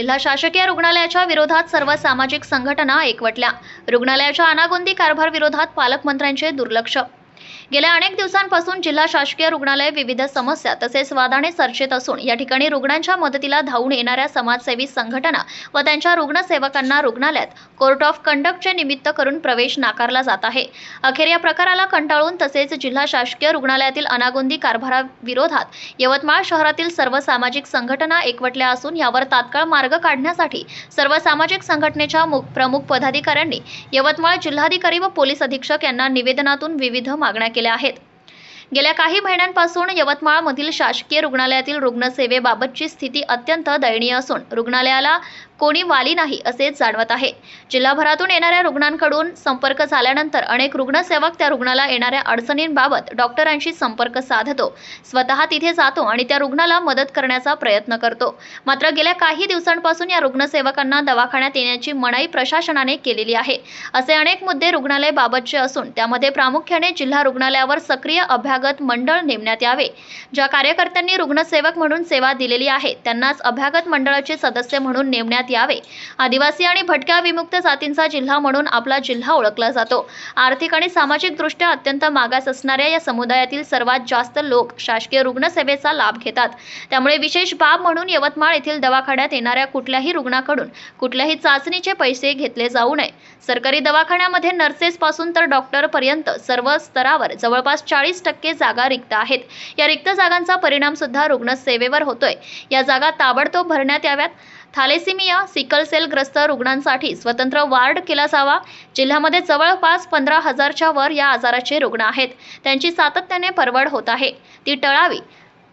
जिल्हा शासकीय रुग्णालयाच्या विरोधात सर्व सामाजिक संघटना एकवटल्या. रुग्णालयाच्या अनागोंदी कारभार विरोधात पालकमंत्र्यांचे दुर्लक्ष गेल्या अनेक दिवसांपासून जिल्हा शासकीय रुग्णालय विविध समस्या तसेच वादाने चर्चेत असून या ठिकाणी रुग्णांच्या मदतीला धावून येणाऱ्या समाजसेवी संघटना व त्यांच्या रुग्णसेवकांना रुग्णालयात कोर्ट ऑफ कंडक्टचे निमित्त करून प्रवेश नाकारला जात आहे. अखेर या प्रकाराला कंटाळून तसेच जिल्हा शासकीय रुग्णालयातील अनागोंदी कारभाराविरोधात यवतमाळ शहरातील सर्व सामाजिक संघटना एकवटल्या असून यावर तात्काळ मार्ग काढण्यासाठी सर्व सामाजिक संघटनेच्या मु- प्रमुख पदाधिकाऱ्यांनी यवतमाळ जिल्हाधिकारी व पोलीस अधीक्षक यांना निवेदनातून विविध मागण्या केल्या. केल्या आहेत. गेल्या काही महिन्यांपासून यवतमाळमधील शासकीय रुग्णालयातील रुग्णसेवेबाबतची स्थिती अत्यंत दयनीय असून रुग्णालयाला कोणी वाली नाही असेच जाणवत आहे. जिल्हाभरातून येणाऱ्या रुग्णांकडून संपर्क झाल्यानंतर अनेक रुग्णसेवक त्या रुग्णाला येणाऱ्या अडचणींबाबत डॉक्टरांशी संपर्क साधतो स्वतः तिथे जातो आणि त्या रुग्णाला मदत करण्याचा प्रयत्न करतो. मात्र गेल्या काही दिवसांपासून या रुग्णसेवकांना दवाखान्यात येण्याची मनाई प्रशासनाने केलेली आहे. असे अनेक मुद्दे रुग्णालयाबाबतचे असून त्यामध्ये प्रामुख्याने जिल्हा रुग्णालयावर सक्रिय अभ्यास अभ्यागत मंडळ नेमण्यात यावे. ज्या कार्यकर्त्यांनी रुग्णसेवक म्हणून सेवा दिलेली आहे त्यांनाच अभ्यागत मंडळाचे सदस्य म्हणून नेमण्यात यावे. आदिवासी आणि भटक्या विमुक्त जातींचा जिल्हा म्हणून आपला जिल्हा ओळखला जातो. आर्थिक आणि सामाजिकदृष्ट्या अत्यंत मागास असणाऱ्या या समुदायातील सर्वात जास्त लोक शासकीय रुग्णसेवेचा लाभ घेतात. त्यामुळे विशेष बाब म्हणून यवतमाळ येथील दवाखान्यात येणाऱ्या कुठल्याही रुग्णाकडून कुठल्याही चाचणीचे पैसे घेतले जाऊ नये. सरकारी दवाखान्यामध्ये नर्सेस पासून तर डॉक्टर पर्यंत सर्व स्तरावर जवळपास चाळीस टक्के जागा रिक्त आहेत. या रिक्त जागांचा परिणाम सुद्धा रुग्णसेवेवर होतोय. या जागा ताबडतोब भरण्यात याव्यात. थॅलेसिमिया सिकल सेलग्रस्त रुग्णांसाठी स्वतंत्र वार्ड केला जावा. जिल्ह्यामध्ये जवळपास पंधरा हजारच्या वर या आजाराचे रुग्ण आहेत. त्यांची सातत्याने परवड होत आहे. ती टळावी.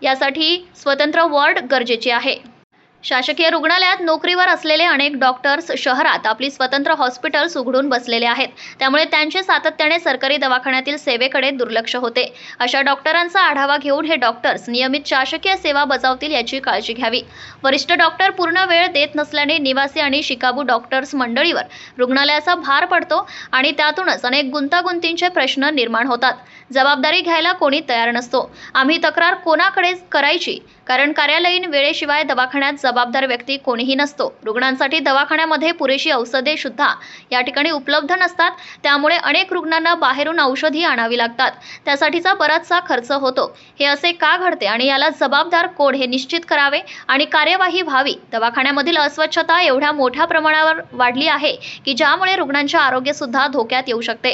यासाठी स्वतंत्र वॉर्ड गरजेचे आहे. शासकीय रुग्णालयात नोकरीवर असलेले अनेक डॉक्टर्स शहरात आपली स्वतंत्र हॉस्पिटल्स उघडून बसलेले आहेत. त्यामुळे त्यांचे सातत्याने सरकारी दवाखान्यातील सेवेकडे दुर्लक्ष होते. अशा डॉक्टरांचा आढावा घेऊन हे डॉक्टर्स नियमित शासकीय सेवा बजावतील याची काळजी घ्यावी. वरिष्ठ डॉक्टर पूर्ण वेळ देत नसल्याने निवासी आणि शिकाबू डॉक्टर्स मंडळीवर रुग्णालयाचा भार पडतो आणि त्यातूनच अनेक गुंतागुंतींचे प्रश्न निर्माण होतात. जबाबदारी घ्यायला कोणी तयार नसतो. आम्ही तक्रार कोणाकडे करायची? कारण कार्यालयीन वेळेशिवाय दवाखान्यात जबाबदार व्यक्ती कोणीही नसतो. रुग्णांसाठी दवाखान्यामध्ये पुरेशी औषधे सुद्धा या ठिकाणी उपलब्ध नसतात. त्यामुळे अनेक रुग्णांना बाहेरून औषधी आणावी लागतात. त्यासाठीचा बराचसा खर्च होतो. हे असे का घडते आणि याला जबाबदार कोण हे निश्चित करावे आणि कार्यवाही व्हावी? दवाखान्यामधील अस्वच्छता एवढ्या मोठ्या प्रमाणावर वाढली आहे की ज्यामुळे रुग्णांचे आरोग्यसुद्धा धोक्यात येऊ शकते.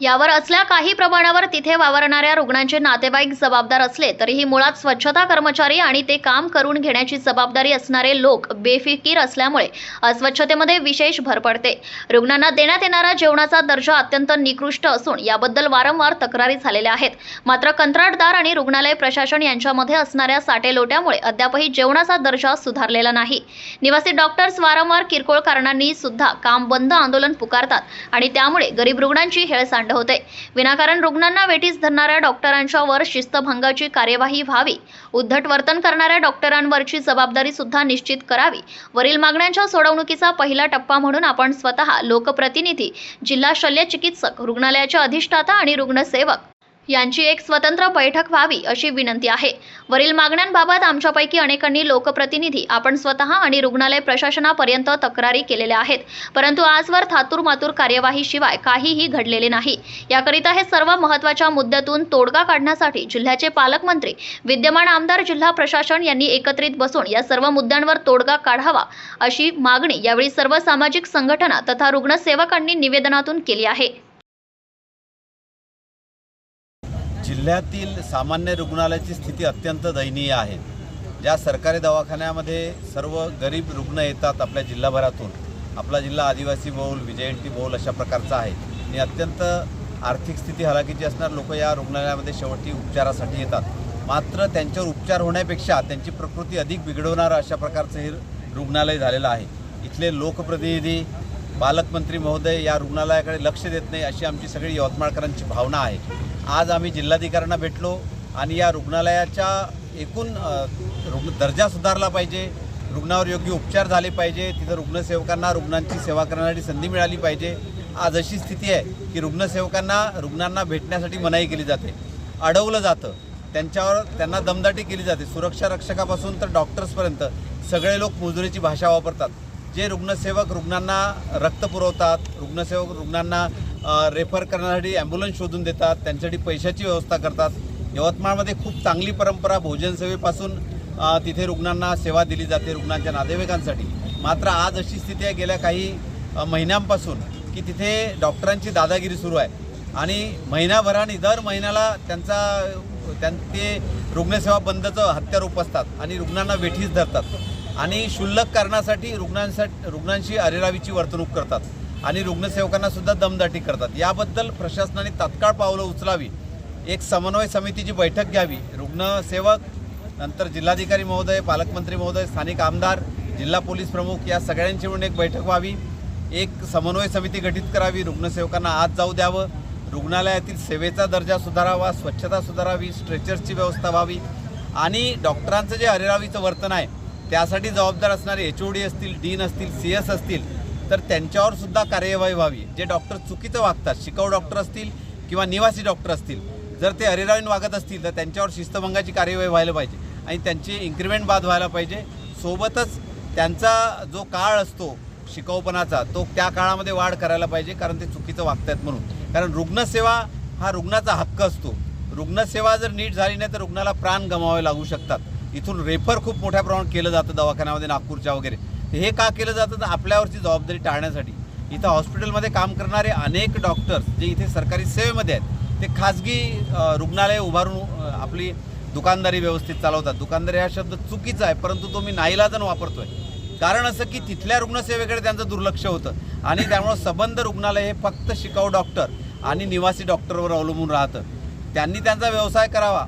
यावर असल्या काही प्रमाणावर तिथे वावरणाऱ्या रुग्णांचे नातेवाईक जबाबदार असले तरीही मुळात स्वच्छता कर्मचारी आणि ते काम करून घेण्याची जबाबदारी असणारे लोक बेफिकीर असल्यामुळे अस्वच्छतेमध्ये विशेष भर पडते. रुग्णांना देण्यात येणारा जेवणाचा दर्जा अत्यंत निकृष्ट असून याबद्दल वारंवार तक्रारी झालेल्या आहेत. मात्र कंत्राटदार आणि रुग्णालय प्रशासन यांच्यामध्ये असणाऱ्या साटेलोट्यामुळे अद्यापही जेवणाचा दर्जा सुधारलेला नाही. निवासी डॉक्टर्स वारंवार किरकोळ कारणांनी सुद्धा काम बंद आंदोलन पुकारतात आणि त्यामुळे गरीब रुग्णांची हेळसांड होते. विनाकारण रुग्णांना वेठीस धरणाऱ्या डॉक्टरांच्यावर शिस्तभंगाची कार्यवाही व्हावी. उद्धट वर्तन करणाऱ्या डॉक्टरांवरची जबाबदारी सुद्धा निश्चित करावी. वरील मागण्यांच्या सोडवणुकीचा पहिला टप्पा म्हणून आपण स्वतः लोकप्रतिनिधी जिल्हा शल्य चिकित्सक अधिष्ठाता आणि रुग्णसेवक यांची एक स्वतंत्र बैठक व्हावी अशी विनंती आहे. वरील मागण्यांबाबत आमच्यापैकी अनेकांनी लोकप्रतिनिधी आपण स्वतः आणि रुग्णालय प्रशासनापर्यंत तक्रारी केलेल्या आहेत. परंतु आजवर थातूर मातूर कार्यवाहीशिवाय काहीही घडलेले नाही. याकरिता हे सर्व महत्त्वाच्या मुद्द्यातून तोडगा काढण्यासाठी जिल्ह्याचे पालकमंत्री विद्यमान आमदार जिल्हा प्रशासन यांनी एकत्रित बसून या सर्व मुद्द्यांवर तोडगा काढावा अशी मागणी यावेळी सर्व सामाजिक संघटना तथा रुग्णसेवकांनी निवेदनातून केली आहे. जिल्ह्यातील सामान्य रुग्णालयाची स्थिती अत्यंत दयनीय आहे. ज्या सरकारी दवाखान्यामध्ये सर्व गरीब रुग्ण येतात आपल्या जिल्हाभरातून आपला जिल्हा आदिवासी बहुल विजयंती बहुल अशा प्रकारचा आहे. आणि अत्यंत आर्थिक स्थिती हलाखीची असणार लोक या रुग्णालयामध्ये शेवटी उपचारासाठी येतात. मात्र त्यांच्यावर उपचार होण्यापेक्षा त्यांची प्रकृती अधिक बिघडवणारं अशा प्रकारचं हे रुग्णालय झालेलं आहे. इथले लोकप्रतिनिधी पालकमंत्री महोदय या रुग्णालयाकडे लक्ष देत नाही अशी आमची सगळी यवतमाळकरांची भावना आहे. आज आम्ही जिल्हाधिकाऱ्यांना भेटलो आणि या रुग्णालयाच्या एकूण रुग्ण दर्जा सुधारला पाहिजे रुग्णावर योग्य उपचार झाले पाहिजे तिथं रुग्णसेवकांना रुग्णांची सेवा करण्यासाठी संधी मिळाली पाहिजे. आज अशी स्थिती आहे की रुग्णसेवकांना रुग्णांना भेटण्यासाठी मनाई केली जाते. अडवलं जातं. त्यांच्यावर त्यांना दमदाटी केली जाते. सुरक्षा रक्षकापासून तर डॉक्टर्सपर्यंत सगळे लोक मजुरीची भाषा वापरतात. जे रुग्णसेवक रुग्णांना रक्त पुरवतात रुग्णसेवक रुग्णांना रेफर करण्यासाठी ॲम्ब्युलन्स शोधून देतात त्यांच्यासाठी पैशाची व्यवस्था करतात. यवतमाळमध्ये खूप चांगली परंपरा भोजन सेवेपासून तिथे रुग्णांना सेवा दिली जाते रुग्णांच्या नातेवाईकांसाठी. मात्र आज अशी स्थिती आहे गेल्या काही महिन्यांपासून की तिथे डॉक्टरांची दादागिरी सुरू आहे. आणि महिनाभराने दर महिन्याला त्यांचा त्यां ते रुग्णसेवा बंदचं हत्यार उपसतात आणि रुग्णांना वेठीस धरतात. आणि क्षुल्लक कारणासाठी रुग्णांसाठी रुग्णांशी अरेरावीची वर्तणूक करतात. आणि रुग्णसेवकांना सुद्धा दमदाटी करतात. याबद्दल प्रशासनाने तात्काळ पावलं उचलावी. एक समन्वय समितीची बैठक घ्यावी. रुग्णसेवक नंतर जिल्हाधिकारी महोदय पालकमंत्री महोदय स्थानिक आमदार जिल्हा पोलीस प्रमुख या सगळ्यांची म्हणून एक बैठक व्हावी. एक समन्वय समिती गठीत करावी. रुग्णसेवकांना आत जाऊ द्यावं. रुग्णालयातील सेवेचा दर्जा सुधारावा स्वच्छता सुधारावी स्ट्रेचर्सची व्यवस्था व्हावी. आणि डॉक्टरांचं जे अरेरावीचं वर्तन आहे त्यासाठी जबाबदार असणारे एच ओ डी असतील डीन असतील सी एस असतील तर त्यांच्यावर सुद्धा कार्यवाही व्हावी. जे डॉक्टर चुकीचं वागतात शिकाऊ डॉक्टर असतील किंवा निवासी डॉक्टर असतील जर ते अरेरावीन वागत असतील तर त्यांच्यावर शिस्तभंगाची कार्यवाही व्हायला पाहिजे. आणि त्यांची इन्क्रिमेंट बाद व्हायला पाहिजे. सोबतच त्यांचा जो काळ असतो शिकाऊपणाचा तो त्या काळामध्ये वाढ करायला पाहिजे कारण ते चुकीचं वागतायत म्हणून. कारण रुग्णसेवा हा रुग्णाचा हक्क असतो. रुग्णसेवा जर नीट झाली नाही तर रुग्णाला प्राण गमावे लागू शकतात. इथून रेफर खूप मोठ्या प्रमाणात केलं जातं दवाखान्यामध्ये नागपूरच्या वगैरे. हे का केलं जातं? तर आपल्यावरची जबाबदारी टाळण्यासाठी. इथं हॉस्पिटलमध्ये काम करणारे अनेक डॉक्टर्स जे इथे सरकारी सेवेमध्ये आहेत ते खाजगी रुग्णालय उभारून आपली दुकानदारी व्यवस्थित चालवतात. दुकानदारी हा शब्द चुकीचा आहे परंतु तो मी नाईलाजन वापरतोय. कारण असं की तिथल्या रुग्णसेवेकडे त्यांचं दुर्लक्ष होतं. आणि त्यामुळं सबंध रुग्णालय हे फक्त शिकाऊ डॉक्टर आणि निवासी डॉक्टरवर अवलंबून राहतं. त्यांनी त्यांचा व्यवसाय करावा.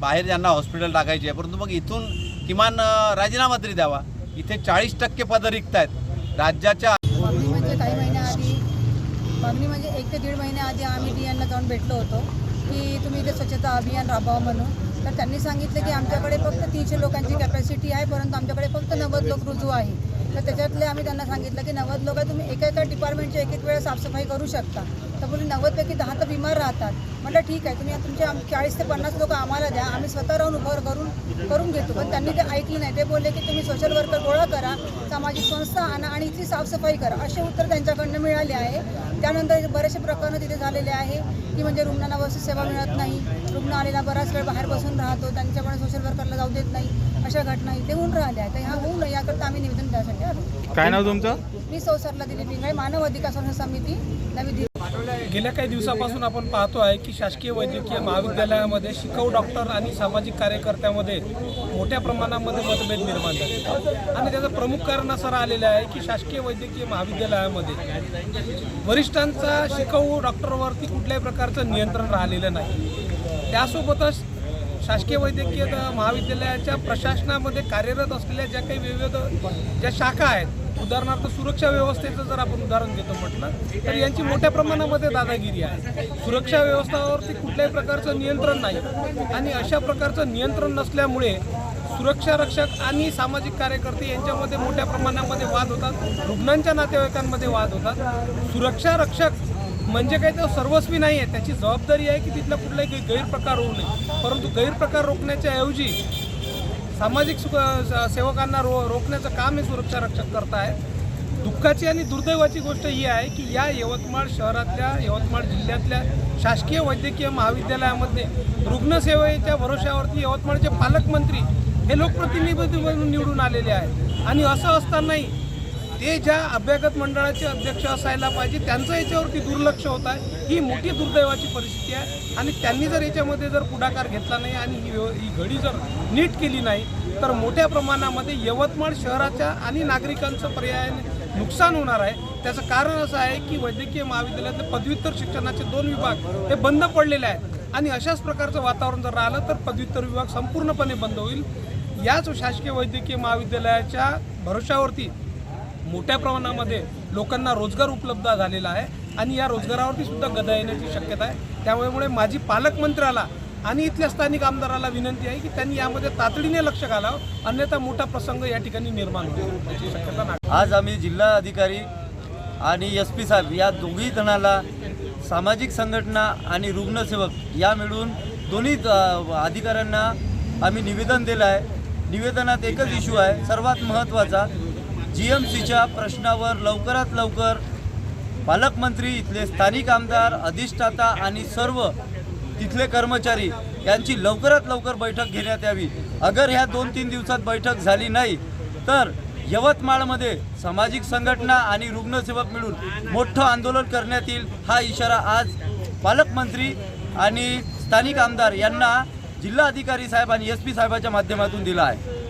बाहेर ज्यांना हॉस्पिटल टाकायची आहे परंतु मग इथून किमान राजीनामा तरी द्यावा. इथे चाळीस टक्के पदं रिक्त आहेत राज्याच्या मागणी म्हणजे काही महिन्याआधी मागणी म्हणजे एक ते दीड महिन्याआधी आम्ही डी यांना जाऊन भेटलो होतो की तुम्ही इथे स्वच्छता अभियान राबवा म्हणून. तर त्यांनी सांगितलं की आमच्याकडे फक्त तीनशे लोकांची कॅपॅसिटी आहे परंतु आमच्याकडे फक्त नव्वद लोक रुजू आहे तर त्याच्यातले आम्ही त्यांना सांगितलं की नव्वद लोक तुम्ही एका एका डिपार्टमेंटची एक एक वेळा साफसफाई करू शकता. तर बोली नव्वदपैकी दहा तर बिमार राहतात. म्हटलं ठीक आहे तुम्ही तुमचे आम- चाळीस ते पन्नास लोक आम्हाला द्या. आम्ही स्वतः राहून उभं करून करून घेतो. पण त्यांनी ते ऐकलं नाही. ते बोलले की तुम्ही सोशल वर्कर गोळा करा सामाजिक संस्था आणा आणि इथली साफसफाई करा. असे उत्तर त्यांच्याकडनं मिळाले आहे. त्यानंतर बरेचसे प्रकरणं तिथे झालेले आहे की म्हणजे रुग्णांना व्यवस्थित सेवा मिळत नाही. रुग्ण आलेला बराच वेळ बाहेर बसून राहतो त्यांच्यामुळे सोशल वर्करला जाऊ देत नाही. अशा घटना इथे होऊन राहिल्या आहेत. तर ह्या होऊ नये याकरता आम्ही निवेदन द्यासाठी आलो. काय नाव तुमचं? मी सौसरला दिली पिंगळे मानव अधिकार समिती नवी दिल्ली. गेल्या काही दिवसापासून आपण पाहतो आहे की शासकीय वैद्यकीय महाविद्यालयामध्ये शिकाऊ डॉक्टर आणि सामाजिक कार्यकर्त्यामध्ये मोठ्या प्रमाणामध्ये मतभेद निर्माण झाले. आणि त्याचं प्रमुख कारण असं राहिलेलं आहे की शासकीय वैद्यकीय महाविद्यालयामध्ये वरिष्ठांचा शिकाऊ डॉक्टरवरती कुठल्याही प्रकारचं नियंत्रण राहिलेलं नाही. त्यासोबतच शासकीय वैद्यकीय महाविद्यालयाच्या प्रशासनामध्ये कार्यरत असलेल्या ज्या काही विविध ज्या शाखा आहेत उदाहरणार्थ सुरक्षा व्यवस्थेचं जर आपण उदाहरण घेतो म्हटलं तर यांची मोठ्या प्रमाणामध्ये दादागिरी आहे. सुरक्षा व्यवस्थावरती कुठल्याही प्रकारचं नियंत्रण नाही. आणि अशा प्रकारचं नियंत्रण नसल्यामुळे सुरक्षा रक्षक आणि सामाजिक कार्यकर्ते यांच्यामध्ये मोठ्या प्रमाणामध्ये वाद होतात. रुग्णांच्या नातेवाईकांमध्ये वाद होतात. सुरक्षा रक्षक म्हणजे काही तो सर्वस्वी नाही आहे. त्याची जबाबदारी आहे की तिथला कुठलाही गैरप्रकार होऊ नये. परंतु गैरप्रकार रोखण्याच्या ऐवजी सामाजिक सुख सेवकांना रो रोखण्याचं काम हे सुरक्षा रक्षक करत आहेत दुःखाची आणि दुर्दैवाची गोष्ट ही आहे की या यवतमाळ शहरातल्या यवतमाळ जिल्ह्यातल्या शासकीय वैद्यकीय महाविद्यालयामध्ये रुग्णसेवेच्या भरोश्यावरती यवतमाळचे पालकमंत्री हे लोकप्रतिनिधी म्हणून निवडून आलेले आहेत. आणि असं असतानाही ते ज्या अभ्यागत मंडळाचे अध्यक्ष असायला पाहिजे त्यांचं याच्यावरती दुर्लक्ष होत आहे. ही मोठी दुर्दैवाची परिस्थिती आहे. आणि त्यांनी जर याच्यामध्ये जर पुढाकार घेतला नाही आणि ही ही घडी जर नीट केली नाही तर मोठ्या प्रमाणामध्ये यवतमाळ शहराच्या आणि नागरिकांचं पर्यायाने नुकसान होणार आहे. त्याचं कारण असं आहे की वैद्यकीय महाविद्यालयातले पदव्युत्तर शिक्षणाचे दोन विभाग हे बंद पडलेले आहेत. आणि अशाच प्रकारचं वातावरण जर राहिलं तर पदव्युत्तर विभाग संपूर्णपणे बंद होईल. याच शासकीय वैद्यकीय महाविद्यालयाच्या भरोशावरती मोठ्या प्रमाणामध्ये लोकांना रोजगार उपलब्ध झालेला आहे आणि या रोजगारावरती सुद्धा गदा येण्याची शक्यता आहे. त्यामुळे माझी पालकमंत्र्याला आणि इथल्या स्थानिक आमदाराला विनंती आहे की त्यांनी यामध्ये तातडीने लक्ष घालावं अन्यथा मोठा प्रसंग या ठिकाणी निर्माण होईल. याची शक्यता नाही आज आम्ही जिल्हा अधिकारी आणि एस पी साहेब या दोघी जणाला सामाजिक संघटना आणि रुग्णसेवक या मिळून दोन्ही अधिकाऱ्यांना आम्ही निवेदन दिलं आहे. निवेदनात एकच इश्यू आहे सर्वात महत्त्वाचा जी एम सीच्या प्रश्नावर लवकरात लवकर पालकमंत्री इथले स्थानिक आमदार अधिष्ठाता आणि सर्व तिथले कर्मचारी यांची लवकरात लवकर बैठक घेण्यात यावी. अगर ह्या दोन तीन दिवसात बैठक झाली नाही तर यवतमाळमध्ये सामाजिक संघटना आणि रुग्णसेवक मिळून मोठं आंदोलन करण्यात येईल हा इशारा आज पालकमंत्री आणि स्थानिक आमदार यांना जिल्हाधिकारी साहेब आणि एस पी साहेबाच्या माध्यमातून दिला आहे.